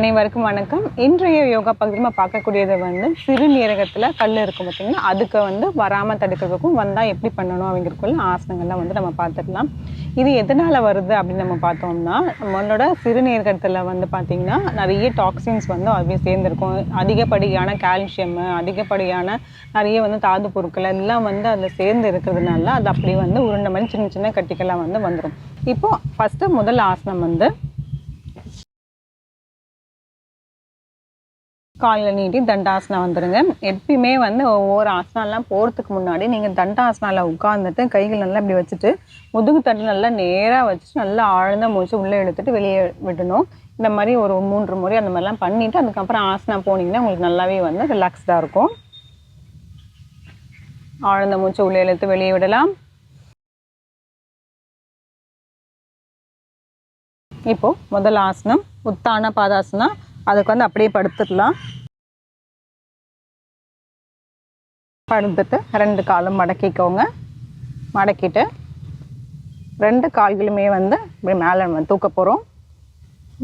அனைவருக்கும் வணக்கம். இன்றைய யோகா பகுதியில் நம்ம பார்க்கக்கூடியது வந்து சிறுநீரகத்தில் கல் இருக்கும் பார்த்தீங்கன்னா அதுக்கு வந்து வராமல் தடுக்கிறதுக்கும் வந்தால் எப்படி பண்ணணும் அப்படிங்கிறக்குள்ள ஆசனங்கள்லாம் வந்து நம்ம பார்த்துக்கலாம். இது எதனால் வருது அப்படின்னு நம்ம பார்த்தோம்னா நம்மளோட சிறுநீரகத்தில் வந்து பார்த்திங்கன்னா நிறைய டாக்ஸின்ஸ் வந்து அதுவே சேர்ந்துருக்கும். அதிகப்படியான கால்சியம் அதிகப்படியான நிறைய வந்து தாது பொருட்கள் எல்லாம் வந்து அதில் சேர்ந்து இருக்கிறதுனால அது அப்படியே வந்து உருண்டை மாதிரி சின்ன சின்ன கட்டிக்கெல்லாம் வந்து வந்துடும் இப்போது ஃபஸ்ட்டு முதல் ஆசனம் வந்து காலில் நீட்டி தண்டாசனம் வந்துடுங்க எப்பயுமே வந்து ஒவ்வொரு ஆசனாலாம் போகிறதுக்கு முன்னாடி நீங்கள் தண்டாசனாவில் உட்காந்துட்டு கைகள் நல்லா இப்படி வச்சுட்டு முதுகு தட்டு நல்லா நேராக வச்சுட்டு நல்லா ஆழ்ந்த மூச்சு உள்ளே இழுத்துட்டு வெளியே விடணும். இந்த மாதிரி ஒரு மூன்று முறை அந்த மாதிரிலாம் பண்ணிவிட்டு அதுக்கப்புறம் ஆசனம் போனீங்கன்னா உங்களுக்கு நல்லாவே வந்து ரிலாக்ஸ்டாக இருக்கும். ஆழ்ந்த மூச்சு உள்ளே இழுத்து வெளியே விடலாம். இப்போ முதல் ஆசனம் உத்தான பாதாசனா அதுக்கு வந்து அப்படியே படுத்துடலாம். படுத்துட்டு ரெண்டு காலும் மடக்கிக்கோங்க. மடக்கிட்டு ரெண்டு கால்களுமே வந்து இப்படி மேலே நம்ம தூக்க போகிறோம்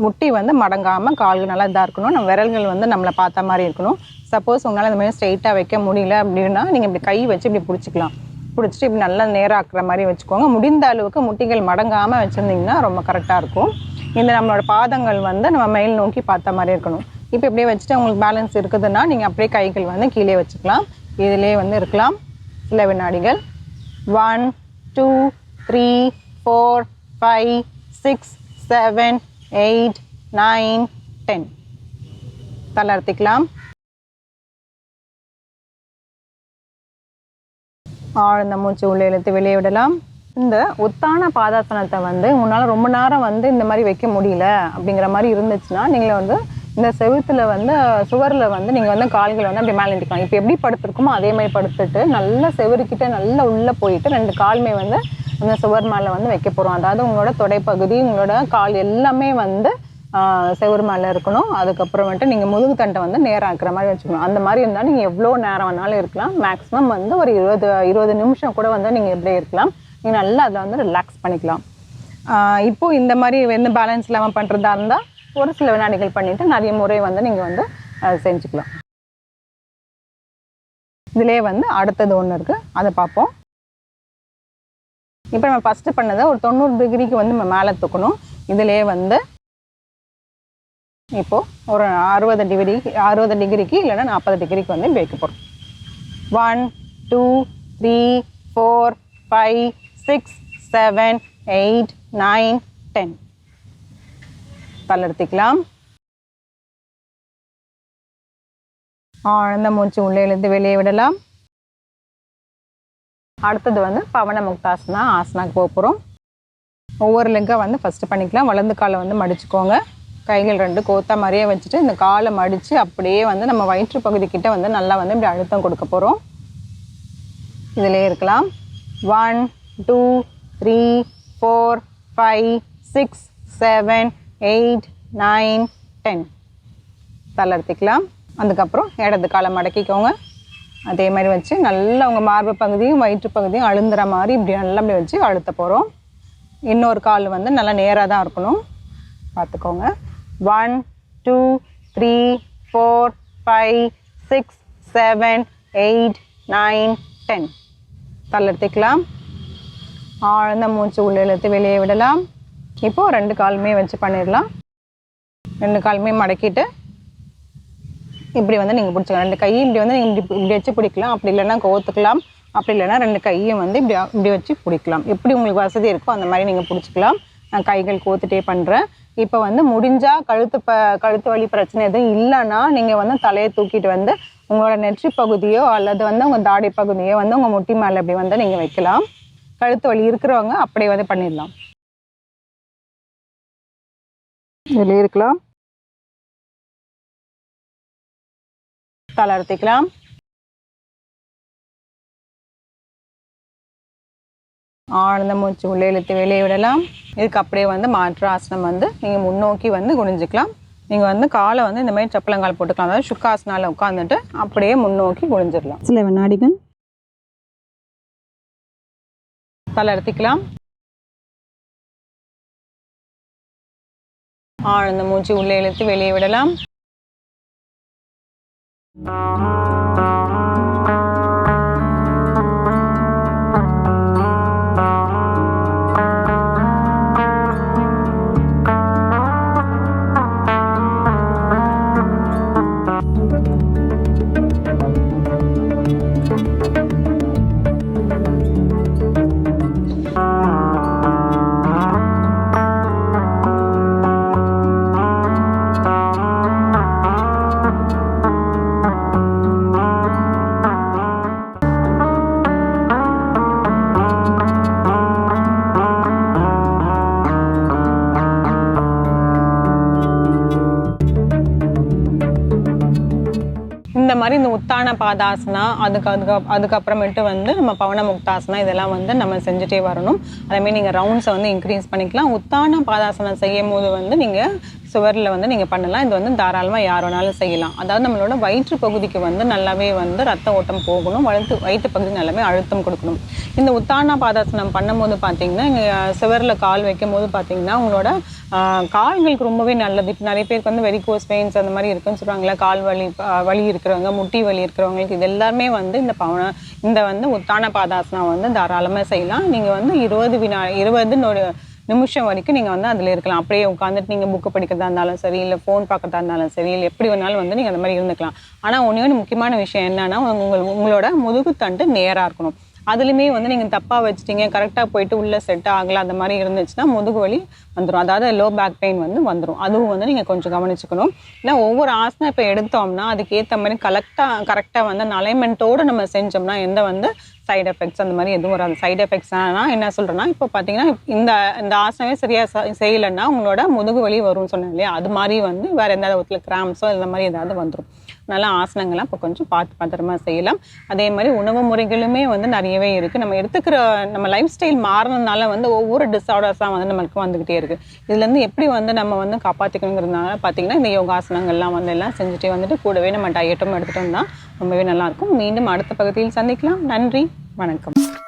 முட்டி வந்து மடங்காமல் கால்கள் நல்லா இதாக இருக்கணும். நம்ம விரல்கள் வந்து நம்மளை பார்த்த மாதிரி இருக்கணும். சப்போஸ் உங்களால் இந்த மாதிரி ஸ்ட்ரைட்டாக வைக்க முடியல அப்படின்னா நீங்கள் இப்படி கை வச்சு இப்படி பிடிச்சிக்கலாம். பிடிச்சிட்டு இப்படி நல்லா நேராக்குற மாதிரி வச்சுக்கோங்க. முடிந்த அளவுக்கு முட்டிகள் மடங்காமல் வச்சுருந்தீங்கன்னா ரொம்ப கரெக்டாக இருக்கும். இந்த நம்மளோட பாதங்கள் வந்து நம்ம மேல் நோக்கி பார்த்த மாதிரி இருக்கணும். இப்போ இப்படியே வச்சுட்டு உங்களுக்கு பேலன்ஸ் இருக்குதுன்னா நீங்கள் அப்படியே கைகள் வந்து கீழே வச்சுக்கலாம். இதிலே வந்து இருக்கலாம். சில வினாடிகள். One two three four five six seven eight nine ten தளர்த்திக்கலாம். ஆழ்ந்த மூச்சு உள்ளே இழுத்து வெளியே விடலாம். இந்த ஒத்தான பாதாசனத்தை வந்து உங்களால் ரொம்ப நேரம் வந்து இந்த மாதிரி வைக்க முடியல அப்படிங்கிற மாதிரி இருந்துச்சுன்னா நீங்கள் வந்து இந்த செவுத்தில் வந்து சுவரில் வந்து நீங்கள் வந்து கால்களை வந்து அப்படி மேலே நிற்கலாம் இப்போ எப்படி படுத்துருக்குமோ அதே மாதிரி படுத்துட்டு நல்லா செவருக்கிட்ட நல்லா உள்ளே போயிட்டு ரெண்டு கால்மே வந்து அந்த சுவர் மேலே வந்து வைக்க போகிறோம் அதாவது உங்களோட தொடைப்பகுதி உங்களோட கால் எல்லாமே வந்து செவர் மேலே இருக்கணும். அதுக்கப்புறமேட்டு நீங்கள் முதுகு தண்டை வந்து நேரம் ஆக்குற மாதிரி வச்சுக்கணும். அந்த மாதிரி இருந்தால் நீங்கள் எவ்வளோ நேரம் வேணாலும் இருக்கலாம். மேக்ஸிமம் வந்து ஒரு இருபது இருபது நிமிஷம் கூட வந்து நீங்கள் எப்படி இருக்கலாம். நீங்கள் நல்லா அதை வந்து ரிலாக்ஸ் பண்ணிக்கலாம். இப்போ இந்த மாதிரி வந்து பேலன்ஸ் இல்லாமல் பண்ணுறதா இருந்தால் ஒரு சில வினாடிகள் பண்ணிவிட்டு நிறைய முறை வந்து நீங்கள் வந்து செஞ்சுக்கலாம். இதிலே வந்து அடுத்தது ஒன்று இருக்குது அதை பார்ப்போம். இப்போ நம்ம ஃபஸ்ட்டு பண்ணதை ஒரு தொண்ணூறு டிகிரிக்கு வந்து நம்ம மேலே தூக்கணும். இதிலே வந்து இப்போது ஒரு அறுபது டிகிரி அறுபது டிகிரிக்கு இல்லைன்னா நாற்பது டிகிரிக்கு வந்து வைக்க போகிறோம் one two three four five six seven eight nine ten தளர்த்திக்கலாம் ஆழ்ந்த மூச்சு உள்ளே இருந்து வெளியே விடலாம். அடுத்தது வந்து பவன முக்தாசனா ஆசனாக்கு போக போகிறோம் ஒவ்வொரு லெக்காக வந்து ஃபஸ்ட்டு பண்ணிக்கலாம். வளர்ந்து காலை வந்து மடிச்சுக்கோங்க. கைகள் ரெண்டு கோத்தா மாதிரியே வச்சுட்டு இந்த காலை மடித்து அப்படியே வந்து நம்ம வயிற்று பகுதிக்கிட்ட வந்து நல்லா வந்து இப்படி அழுத்தம் கொடுக்க போகிறோம் இதிலே இருக்கலாம். One two three four five six seven eight nine ten. தளர்த்திக்கலாம் அதுக்கப்புறம் இடது காலை மடக்கிக்கோங்க. அதே மாதிரி வச்சு நல்லா உங்கள் மார்பு பகுதியும் வயிற்று பகுதியும் அழுந்துற மாதிரி இப்படி நல்லா அப்படி வச்சு அழுத்த போகிறோம் இன்னொரு கால் வந்து நல்லா நேராக தான் இருக்கணும். பார்த்துக்கோங்க. One two three four five six seven eight nine ten தளர்த்திக்கலாம் ஆழ்ந்த மூச்சு உள்ள இழுத்து வெளியே விடலாம். இப்போது ரெண்டு காலுமே வச்சு பண்ணிடலாம். ரெண்டு காலுமே மடக்கிட்டு இப்படி வந்து நீங்கள் பிடிச்சிக்கலாம். ரெண்டு கையும் இப்படி வந்து நீங்கள் இப்படி இப்படி வச்சு பிடிக்கலாம். அப்படி இல்லைன்னா கோத்துக்கலாம். அப்படி இல்லைன்னா ரெண்டு கையும் வந்து இப்படி இப்படி வச்சு பிடிக்கலாம். எப்படி உங்களுக்கு வசதி இருக்கோ அந்த மாதிரி நீங்கள் பிடிச்சிக்கலாம். நான் கைகள் கோத்துட்டே பண்ணுறேன் இப்போ வந்து முடிஞ்சால் கழுத்து ப கழுத்து வலி பிரச்சனை எதுவும் இல்லைன்னா நீங்கள் வந்து தலையை தூக்கிட்டு வந்து உங்களோட நெற்றி பகுதியோ அல்லது வந்து உங்கள் தாடி பகுதியோ வந்து உங்கள் முட்டி மேலே அப்படி வந்து நீங்கள் வைக்கலாம். கழுத்து வலி இருக்கிறவங்க அப்படியே வந்து பண்ணிடலாம். இதில் இருக்கலாம். தளர்த்திக்கலாம் ஆழ்ந்த மூச்சு உள்ளே இழுத்து வெளியே விடலாம். இதுக்கு அப்படியே வந்து மாற்று ஆசனம் வந்து நீங்கள் முன்னோக்கி வந்து குனிஞ்சிக்கலாம். நீங்கள் வந்து காலை வந்து இந்த மாதிரி செப்பலங்கால் போட்டுக்கலாம். அதாவது சுக்காசனால உட்காந்துட்டு அப்படியே முன்னோக்கி குனிஞ்சிடலாம். சில வினாடிகள் தளர்த்திக்கலாம் ஆழ்ந்த மூச்சு உள்ளே இழுத்து வெளியே விடலாம் இந்த மாதிரி இந்த உத்தான பாதாசனா அதுக்கு அதுக்கு அதுக்கப்புறமேட்டு வந்து நம்ம பவன முக்தாசனா இதெல்லாம் வந்து நம்ம செஞ்சுட்டே வரணும். அதேமாதிரி நீங்கள் ரவுண்ட்ஸை வந்து இன்க்ரீஸ் பண்ணிக்கலாம். உத்தான பாதாசனம் செய்யும் போது வந்து நீங்கள் சுவரில் வந்து நீங்கள் பண்ணலாம். இது வந்து தாராளமாக யார் வேணாலும் செய்யலாம். அதாவது நம்மளோட வயிற்று பகுதிக்கு வந்து நல்லாவே வந்து ரத்த ஓட்டம் போகணும். வளர்த்து வயிற்று பகுதி நல்லாவே அழுத்தம் கொடுக்கணும். இந்த உத்தானா பாதாசனம் பண்ணும்போது பார்த்தீங்கன்னா இங்கே சுவரில் கால் வைக்கும் போது பார்த்தீங்கன்னா உங்களோட கால்களுக்கு ரொம்பவே நல்லது. இப்போ நிறைய பேருக்கு வந்து வெரிகோஸ் பெயின்ஸ் அந்த மாதிரி இருக்குன்னு சொல்கிறாங்களா கால் வலி வலி இருக்கிறவங்க முட்டி வலி இருக்கிறவங்களுக்கு இது எல்லாமே வந்து இந்த பவன இந்த வந்து உத்தான பாதாசனம் வந்து தாராளமாக செய்யலாம். நீங்கள் வந்து இருபது வினா இருபது நொடி நிமிஷம் வரைக்கும் நீங்கள் வந்து அதில் இருக்கலாம். அப்படியே உட்காந்துட்டு நீங்கள் புக்கு படிக்கிறதா இருந்தாலும் சரி இல்லை ஃபோன் பார்க்கறதா இருந்தாலும் சரி இல்லை எப்படி வேணாலும் வந்து நீங்கள் அந்த மாதிரி இருந்துக்கலாம். ஆனால் ஒன்றே ஒன்று முக்கியமான விஷயம் என்னென்னா உங்கள் உங்களோட முதுகுத்தண்டு நேராக இருக்கணும். அதுலேயுமே வந்து நீங்கள் தப்பாக வச்சிட்டீங்க கரெக்டாக போயிட்டு உள்ளே செட் ஆகல அந்த மாதிரி இருந்துச்சுன்னா முதுகு வலி வந்துடும் அதாவது லோ பேக் பெயின் வந்து வந்துடும் அதுவும் வந்து நீங்கள் கொஞ்சம் கவனிச்சுக்கணும். ஏன்னா ஒவ்வொரு ஆசனம் இப்போ எடுத்தோம்னா அதுக்கேற்ற மாதிரி கரெக்டாக கரெக்டாக வந்து அந்த அலைன்மெண்ட்டோடு நம்ம செஞ்சோம்னா எந்த வந்து சைடு எஃபெக்ட்ஸ் அந்த மாதிரி எதுவும் வராது. சைடு எஃபெக்ட்ஸ்னா என்ன சொல்கிறேன்னா இப்போ பார்த்தீங்கன்னா இந்த இந்த ஆசனமே சரியாக செய்யலைன்னா உங்களோட முதுகு வலி வரும்னு சொன்னேன் இல்லையா? அது மாதிரி வந்து வேறு எந்த விதத்தில் கிராம்ஸோ இந்த மாதிரி ஏதாவது வந்துடும் நல்லா ஆசனங்கள்லாம் இப்போ கொஞ்சம் பார்த்து பத்திரமா செய்யலாம். அதே மாதிரி உணவு முறைகளுமே வந்து நிறையவே இருக்குது நம்ம எடுத்துக்கிற நம்ம லைஃப் ஸ்டைல் மாறினதுனால வந்து ஒவ்வொரு டிஸார்டர்ஸாக வந்து நம்மளுக்கு வந்துக்கிட்டே இருக்குது இதுலேருந்து எப்படி வந்து நம்ம வந்து காப்பாற்றிக்கணுங்கிறதுனால பார்த்தீங்கன்னா இந்த யோகாசனங்கள்லாம் வந்து எல்லாம் செஞ்சுட்டே வந்துட்டு கூடவே நம்ம டயட்டும் எடுத்துகிட்டு வந்தால் ரொம்பவே நல்லாயிருக்கும் மீண்டும் அடுத்த பகுதியில் சந்திக்கலாம். நன்றி. வணக்கம்.